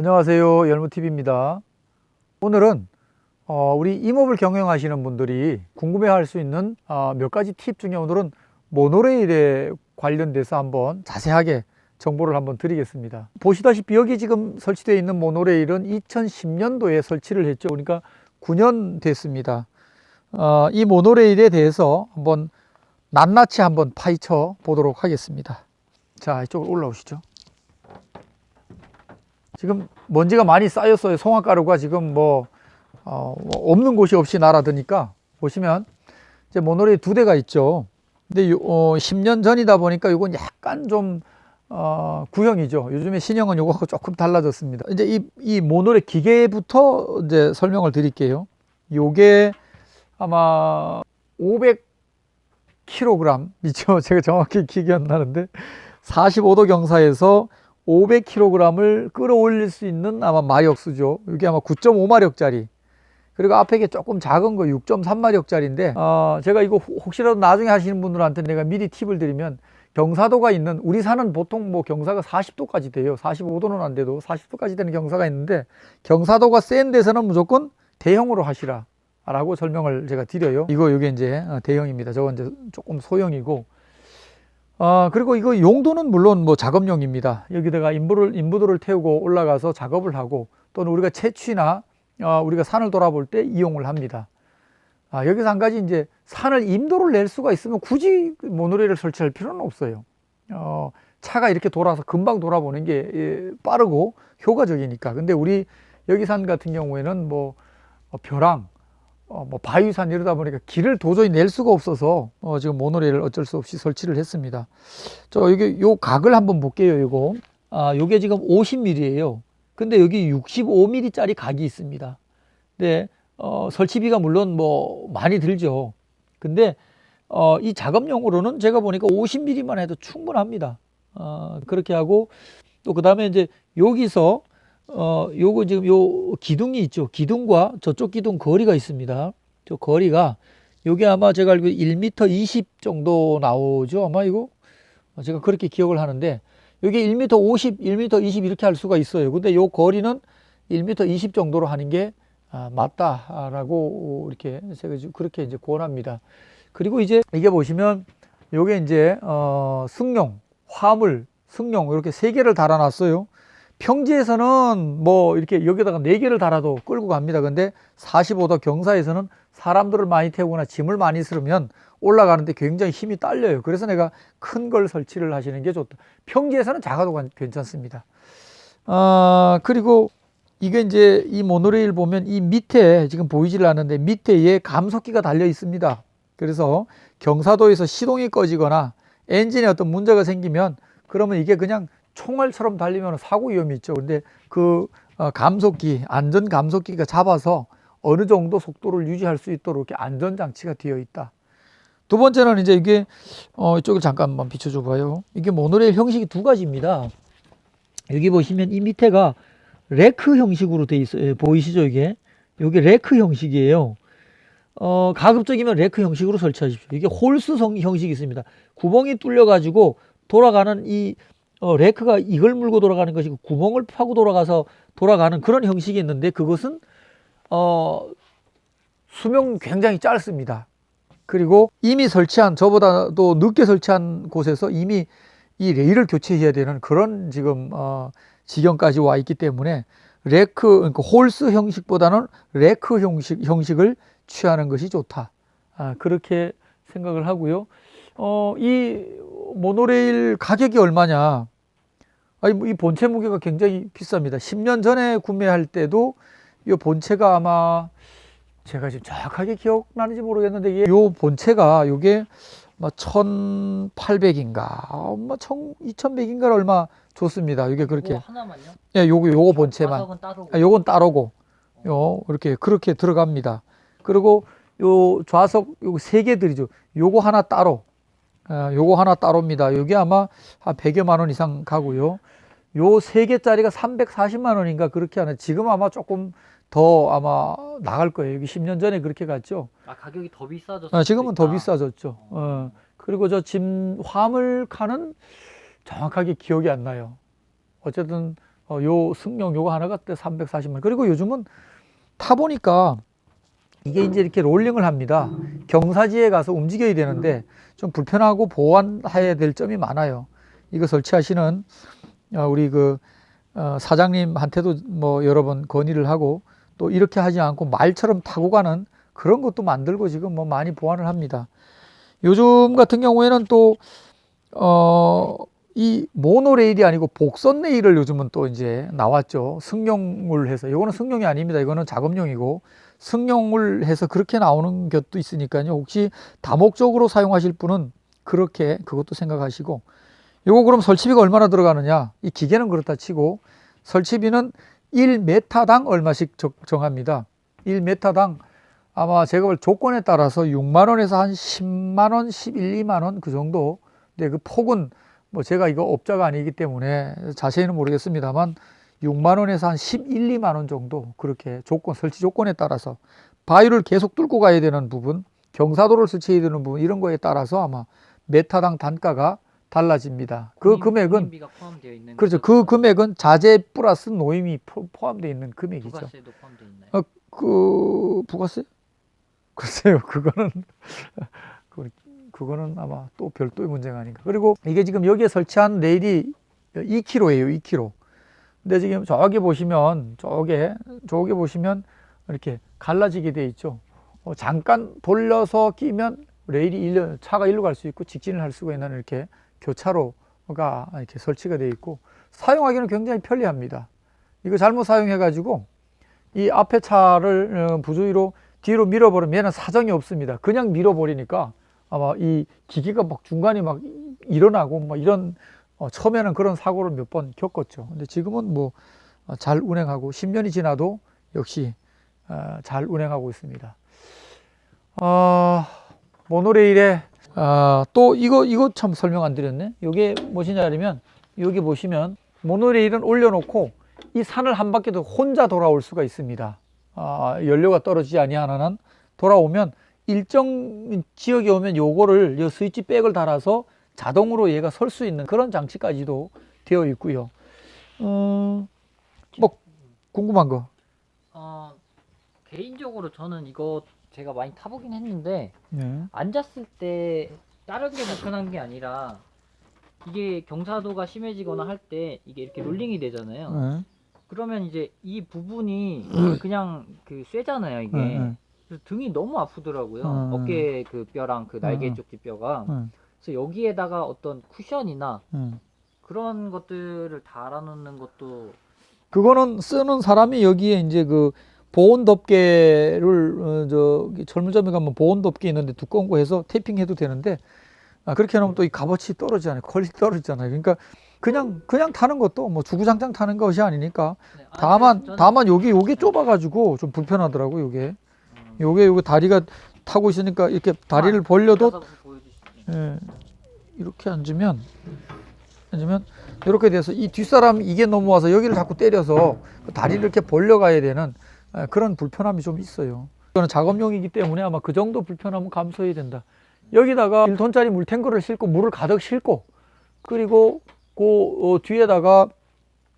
안녕하세요. 열무TV입니다. 오늘은 어, 우리 임업을 경영하시는 분들이 궁금해할 수 있는 어, 몇 가지 팁 중에 오늘은 모노레일에 관련돼서 한번 자세하게 정보를 한번 드리겠습니다. 보시다시피 여기 지금 설치되어 있는 모노레일은 2010년도에 설치를 했죠. 그러니까 9년 됐습니다. 어, 이 모노레일에 대해서 한번 낱낱이 한번 파헤쳐 보도록 하겠습니다. 자, 이쪽으로 올라오시죠. 지금 먼지가 많이 쌓였어요. 송화가루가 지금 뭐, 어, 뭐 없는 곳이 없이 날아드니까 보시면 이제 모노레일 두 대가 있죠. 근데 요, 어, 10년 전이다 보니까 이건 약간 좀 어, 구형이죠. 요즘에 신형은 요거하고 조금 달라졌습니다. 이제 이, 이 모노레일 기계부터 이제 설명을 드릴게요. 요게 아마 500kg, 제가 정확히 기억이 안 나는데 45도 경사에서 500kg을 끌어올릴 수 있는 아마 마력수죠. 이게 아마 9.5마력짜리. 그리고 앞에 게 조금 작은 거 6.3마력짜리인데, 어, 제가 이거 혹- 혹시라도 나중에 하시는 분들한테 내가 미리 팁을 드리면 경사도가 있는, 우리 산은 보통 뭐 경사가 40도까지 돼요. 45도는 안 돼도 40도까지 되는 경사가 있는데, 경사도가 센 데서는 무조건 대형으로 하시라. 라고 설명을 제가 드려요. 이거, 이게 이제 어, 대형입니다. 저건 이제 조금 소형이고, 아, 그리고 이거 용도는 물론 뭐 작업용입니다. 여기다가 인부를, 인부도를 태우고 올라가서 작업을 하고 또는 우리가 채취나 어, 우리가 산을 돌아볼 때 이용을 합니다. 아, 여기서 한 가지 이제 산을 임도를 낼 수가 있으면 굳이 모노레일을 설치할 필요는 없어요. 어, 차가 이렇게 돌아서 금방 돌아보는 게 예, 빠르고 효과적이니까. 근데 우리 여기 산 같은 경우에는 뭐 어, 벼랑, 어, 뭐 바위산 이러다 보니까 길을 도저히 낼 수가 없어서 어, 지금 모노레일을 어쩔 수 없이 설치를 했습니다. 저 여기 요 각을 한번 볼게요. 이거 아 요게 지금 50mm예요. 근데 여기 65mm짜리 각이 있습니다. 근데 어, 설치비가 물론 뭐 많이 들죠. 근데 어, 이 작업용으로는 제가 보니까 50mm만 해도 충분합니다. 어, 그렇게 하고 또 그 다음에 이제 여기서 어, 요거 지금 요 기둥이 있죠. 기둥과 저쪽 기둥 거리가 있습니다. 저 거리가 요게 아마 제가 알기로 1m 20 정도 나오죠. 아마 이거 어, 제가 그렇게 기억을 하는데 요게 1m 50, 1m 20 이렇게 할 수가 있어요. 근데 요 거리는 1m 20 정도로 하는 게 아, 맞다라고 이렇게 제가 그렇게 이제 권합니다. 그리고 이제 이게 보시면 요게 이제 어, 승용, 화물, 승용 이렇게 세 개를 달아놨어요. 평지에서는 뭐 이렇게 여기다가 네 개를 달아도 끌고 갑니다. 근데 45도 경사에서는 사람들을 많이 태우거나 짐을 많이 실으면 올라가는데 굉장히 힘이 딸려요. 그래서 내가 큰 걸 설치를 하시는 게 좋다. 평지에서는 작아도 관- 괜찮습니다. 아, 그리고 이게 이제 이 모노레일 보면 이 밑에 지금 보이질 않는데 밑에에 감속기가 달려 있습니다. 그래서 경사도에서 시동이 꺼지거나 엔진에 어떤 문제가 생기면 그러면 이게 그냥 총알처럼 달리면 사고 위험이 있죠. 근데 그 어, 감속기, 안전 감속기가 잡아서 어느 정도 속도를 유지할 수 있도록 이렇게 안전 장치가 되어 있다. 두 번째는 이제 이게 어, 이쪽을 잠깐만 비춰줘 봐요. 이게 모노레일 형식이 두 가지입니다. 여기 보시면 이 밑에가 레크 형식으로 돼 있어요. 보이시죠 이게? 이게 레크 형식이에요. 어, 가급적이면 레크 형식으로 설치하십시오. 이게 홀스 성- 형식이 있습니다. 구멍이 뚫려 가지고 돌아가는 이 어, 레크가 이걸 물고 돌아가는 것이고 구멍을 파고 돌아가서 돌아가는 그런 형식이 있는데 그것은 어, 수명 굉장히 짧습니다. 그리고 이미 설치한 저보다도 늦게 설치한 곳에서 이미 이 레일을 교체해야 되는 그런 지금 어, 지경까지 와 있기 때문에 레크 그러니까 홀스 형식보다는 레크 형식 형식을 취하는 것이 좋다. 아, 그렇게 생각을 하고요. 어, 이 모노레일 가격이 얼마냐? 아니, 뭐이 본체 무게가 굉장히 비쌉니다. 10년 전에 구매할 때도 이 본체가 아마 제가 지금 정확하게 기억나는지 모르겠는데 이게 요 본체가 요게 뭐 1800인가 뭐 2100인가 얼마 줬습니다. 이게 그렇게 그거 하나만요? 예, 요거 요거 본체만 따로. 아, 요건 따로고 요 이렇게 그렇게 들어갑니다. 그리고 요 좌석 요거 세 개들이죠. 요거 하나 따로. 아, 요거 하나 따로입니다. 요게 아마 한 100여만 원 이상 가고요. 요 세 개짜리가 340만 원인가 그렇게 하는 지금 아마 조금 더 아마 나갈 거예요. 여기 10년 전에 그렇게 갔죠. 아 가격이 더 비싸졌어. 아, 지금은 더 비싸졌죠. 어. 그리고 저 짐 화물 칸은 정확하게 기억이 안 나요. 어쨌든 어, 요 승용 요거 하나가 때 340만. 그리고 요즘은 타 보니까 이게 이제 이렇게 롤링을 합니다. 경사지에 가서 움직여야 되는데 좀 불편하고 보완해야 될 점이 많아요. 이거 설치하시는 어, 우리 그 어, 사장님한테도 뭐 여러 번 건의를 하고 또 이렇게 하지 않고 말처럼 타고 가는 그런 것도 만들고 지금 뭐 많이 보완을 합니다. 요즘 같은 경우에는 또, 어, 이 모노레일이 아니고 복선 레일을 요즘은 또 이제 나왔죠. 승용을 해서. 이거는 승용이 아닙니다. 이거는 작업용이고 승용을 해서 그렇게 나오는 것도 있으니까요. 혹시 다목적으로 사용하실 분은 그렇게 그것도 생각하시고 요거 그럼 설치비가 얼마나 들어가느냐? 이 기계는 그렇다 치고 설치비는 1메타당 얼마씩 적- 정합니다. 1메타당 아마 제가 볼 조건에 따라서 6만 원에서 한 10만 원, 11, 2만 원 그 정도. 근데 그 폭은 뭐 제가 이거 업자가 아니기 때문에 자세히는 모르겠습니다만 6만 원에서 한 11, 2만 원 정도 그렇게 조건 설치 조건에 따라서 바위를 계속 뚫고 가야 되는 부분, 경사도를 설치해야 되는 부분 이런 거에 따라서 아마 메타당 단가가 달라집니다. 그 공인- 금액은 그렇죠. 거죠? 그 금액은 자재 플러스 노임이 포- 포함되어 있는 금액이죠. 부가세도 포함되어 있나요? 어, 그 부가세? 글쎄요, 그거는 그- 그거는 아마 또 별도의 문제가 아닌가. 그리고 이게 지금 여기에 설치한 레일이 2km예요, 2km. 근데 지금 저기 보시면 저게 저기 보시면 이렇게 갈라지게 돼 있죠. 어, 잠깐 돌려서 끼면 레일이 일로 차가 일로 갈 수 있고 직진을 할 수가 있는 이렇게 교차로가 이렇게 설치가 돼 있고 사용하기는 굉장히 편리합니다. 이거 잘못 사용해 가지고 이 앞에 차를 어, 부주의로 뒤로 밀어버리면 얘는 사정이 없습니다. 그냥 밀어버리니까 아마 이 기계가 막 중간에 막 일어나고 뭐 이런 어, 처음에는 그런 사고를 몇 번 겪었죠. 근데 지금은 뭐 잘 운행하고 10년이 지나도 역시 어, 잘 운행하고 있습니다. 어, 모노레일에 아, 또 이거 이거 참 설명 안 드렸네. 이게 무엇이냐면 여기 보시면 모노레일은 올려놓고 이 산을 한 바퀴 도 혼자 돌아올 수가 있습니다. 아, 연료가 떨어지지 아니하는 한 돌아오면 일정 지역에 오면 요거를 요 스위치 백을 달아서 자동으로 얘가 설 수 있는 그런 장치까지도 되어 있고요. 음, 뭐 궁금한 거. 어, 개인적으로 저는 이거 제가 많이 타보긴 했는데 네. 앉았을 때 다른 게 불편한 게 아니라 이게 경사도가 심해지거나 할 때 이게 이렇게 롤링이 되잖아요. 네. 그러면 이제 이 부분이 그냥 그 쇠잖아요 이게. 네, 네. 등이 너무 아프더라고요. 음. 어깨 그 뼈랑 그 날개 음. 쪽 뒷뼈가. 네. 그래서 여기에다가 어떤 쿠션이나 네. 그런 것들을 달아놓는 것도 그거는 쓰는 사람이 여기에 이제 그 보온 덮개를 어, 저기 철물점에 가면 보온 덮개 있는데 두꺼운 거 해서 테이핑해도 되는데 아, 그렇게 해놓으면 또 이 값어치 떨어지잖아요. 퀄리티 떨어지잖아요. 그러니까 그냥 그냥 타는 것도 뭐 주구장창 타는 것이 아니니까 네, 아, 다만 저는- 다만 여기 요게 좁아가지고 좀 불편하더라고 요게 음, 요게 요게 다리가 타고 있으니까 이렇게 다리를 아, 벌려도. 예, 이렇게 앉으면 앉으면 이렇게 돼서 이 뒷사람 이게 넘어와서 여기를 자꾸 때려서 그 다리를 이렇게 벌려가야 되는 예, 그런 불편함이 좀 있어요. 이거는 작업용이기 때문에 아마 그 정도 불편함은 감수해야 된다. 여기다가 1톤짜리 물탱크를 싣고 물을 가득 싣고 그리고 그 어, 뒤에다가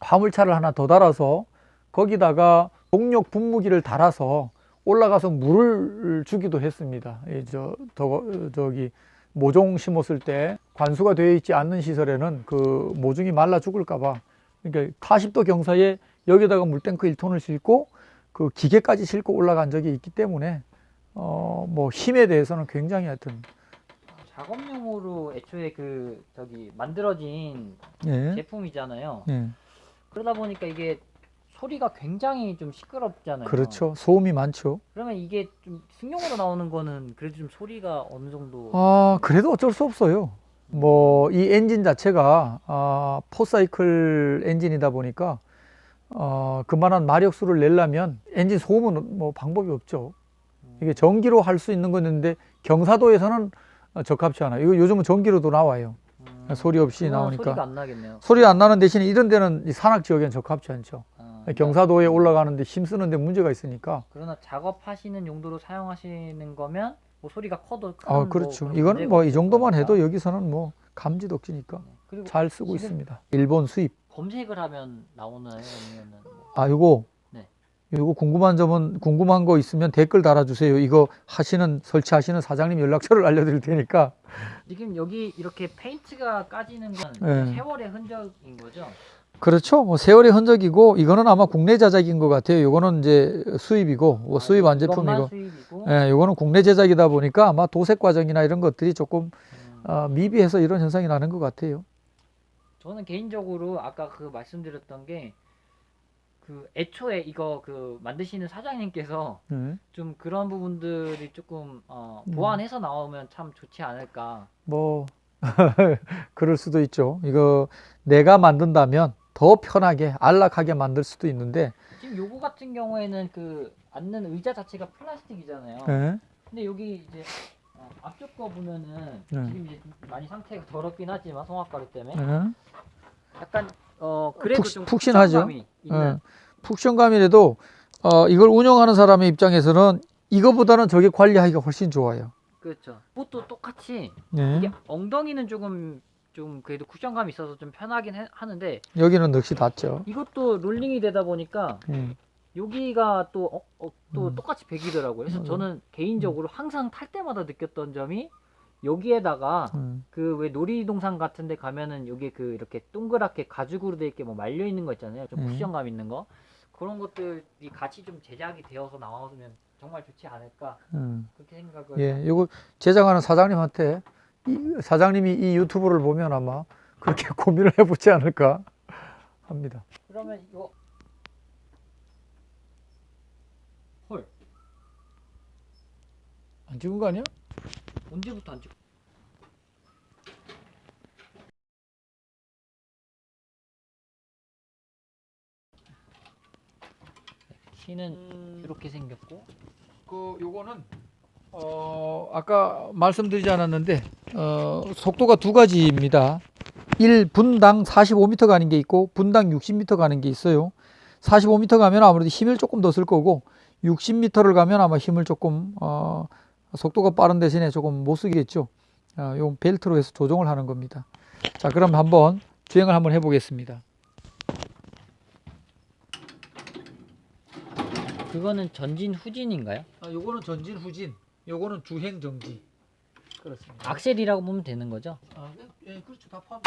화물차를 하나 더 달아서 거기다가 동력 분무기를 달아서 올라가서 물을 주기도 했습니다. 이 저, 더, 저기 모종 심었을 때 관수가 되어 있지 않는 시설에는 그 모종이 말라 죽을까봐 그러니까 40도 경사에 여기다가 물탱크 1톤을 싣고 그 기계까지 싣고 올라간 적이 있기 때문에 어 뭐 힘에 대해서는 굉장히 하여튼 작업용으로 애초에 그 저기 만들어진 예, 제품이잖아요. 예 그러다 보니까 이게 소리가 굉장히 좀 시끄럽잖아요. 그렇죠 소음이 많죠. 그러면 이게 좀 승용으로 나오는 거는 그래도 좀 소리가 어느 정도 아, 그래도 어쩔 수 없어요. 뭐, 이 엔진 자체가, 아, 포사이클 엔진이다 보니까, 어, 그만한 마력수를 내려면 엔진 소음은 뭐 방법이 없죠. 이게 전기로 할 수 있는 건데, 경사도에서는 어, 적합치 않아요. 이거 요즘은 전기로도 나와요. 음, 소리 없이 그거는 나오니까. 소리가 안 나겠네요. 소리 안 나는 대신에 이런 데는 이 산악 지역엔 적합치 않죠. 아, 경사도에 올라가는데 힘쓰는데 문제가 있으니까. 그러나 작업하시는 용도로 사용하시는 거면 뭐 소리가 커도 큰 아, 뭐 그렇죠. 그런 이거는 뭐 이 정도만. 해도 여기서는 뭐 감지덕지니까. 그리고 잘 쓰고 있습니다. 일본 수입. 검색을 하면 나오나요? 아니면은 뭐. 아, 요거. 네. 요거 궁금한 점은 궁금한 거 있으면 댓글 달아주세요. 이거 하시는 설치하시는 사장님 연락처를 알려드릴 테니까. 지금 여기 이렇게 페인트가 까지는 건 네. 세월의 흔적인 거죠? 그렇죠. 뭐 세월의 흔적이고 이거는 아마 국내 제작인 것 같아요. 요거는 이제 수입이고 뭐 수입 안 이것만 제품이고. 수입이고. 예, 요거는 국내 제작이다 보니까 아마 도색 과정이나 이런 것들이 조금 음, 어, 미비해서 이런 현상이 나는 것 같아요. 저는 개인적으로 아까 그 말씀드렸던 게 그 애초에 이거 그 만드시는 사장님께서 예. 좀 그런 부분들이 조금 어, 음. 보완해서 나오면 참 좋지 않을까. 뭐 그럴 수도 있죠. 이거 내가 만든다면 더 편하게 안락하게 만들 수도 있는데 지금 요거 같은 경우에는 그 앉는 의자 자체가 플라스틱이잖아요. 예. 근데 여기 이제 어, 앞쪽 거 보면은 네. 지금 이제 많이 상태가 더럽긴 하지만 성악가루 때문에 예. 약간 어 그래도 푹- 좀 푹신하죠? 푹신감이 있는 예. 푹션감이라도 어, 이걸 운영하는 사람의 입장에서는 이거보다는 저게 관리하기가 훨씬 좋아요. 그렇죠. 그것도 똑같이 예. 이게 엉덩이는 조금 좀 그래도 쿠션감이 있어서 좀 편하긴 해- 하는데 여기는 넋이 닿죠. 이것도 롤링이 되다 보니까 예. 여기가 또, 어, 어, 또 음. 똑같이 백이더라고요. 그래서 음. 저는 개인적으로 항상 탈 때마다 느꼈던 점이 여기에다가 음. 그 왜 놀이동산 같은 데 가면은 여기 그 이렇게 동그랗게 가죽으로 돼 있게 뭐 말려 있는 거 있잖아요. 좀 음. 쿠션감 있는 거. 그런 것들이 같이 좀 제작이 되어서 나오면 정말 좋지 않을까 음. 그렇게 생각을 예, 요거 제작하는 사장님한테 이, 사장님이 이 유튜브를 보면 아마 그렇게 고민을 해보지 않을까 합니다. 그러면 이거 헐 안 찍은 거 아니야? 언제부터 안 찍? 키는 이렇게 생겼고 그 요거는 어 아까 말씀드리지 않았는데 어 속도가 두 가지입니다. 1 분당 45m 가는 게 있고 분당 60m 가는 게 있어요. 45m 가면 아무래도 힘을 조금 더 쓸 거고 60m를 가면 아마 힘을 조금 어 속도가 빠른 대신에 조금 못 쓰겠죠. 어, 요 벨트로 해서 조정을 하는 겁니다. 자, 그럼 한번 주행을 한번 해보겠습니다. 그거는 전진 후진인가요? 아, 요거는 전진 후진, 요거는 주행 정지. 그렇습니다. 악셀이라고 보면 되는 거죠? 아, 예, 그렇죠. 다 포함.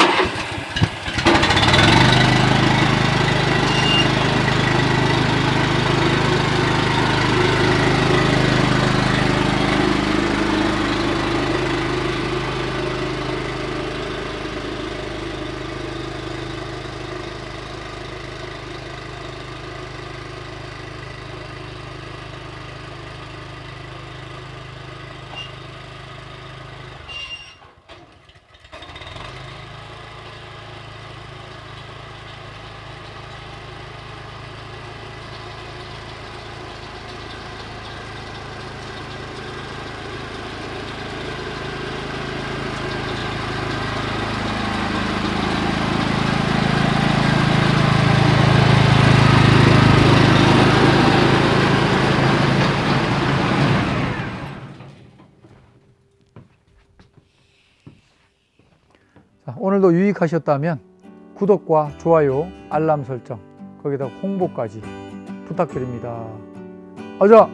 자, 오늘도 유익하셨다면 구독과 좋아요, 알람 설정, 거기다 홍보까지 부탁드립니다. 아자!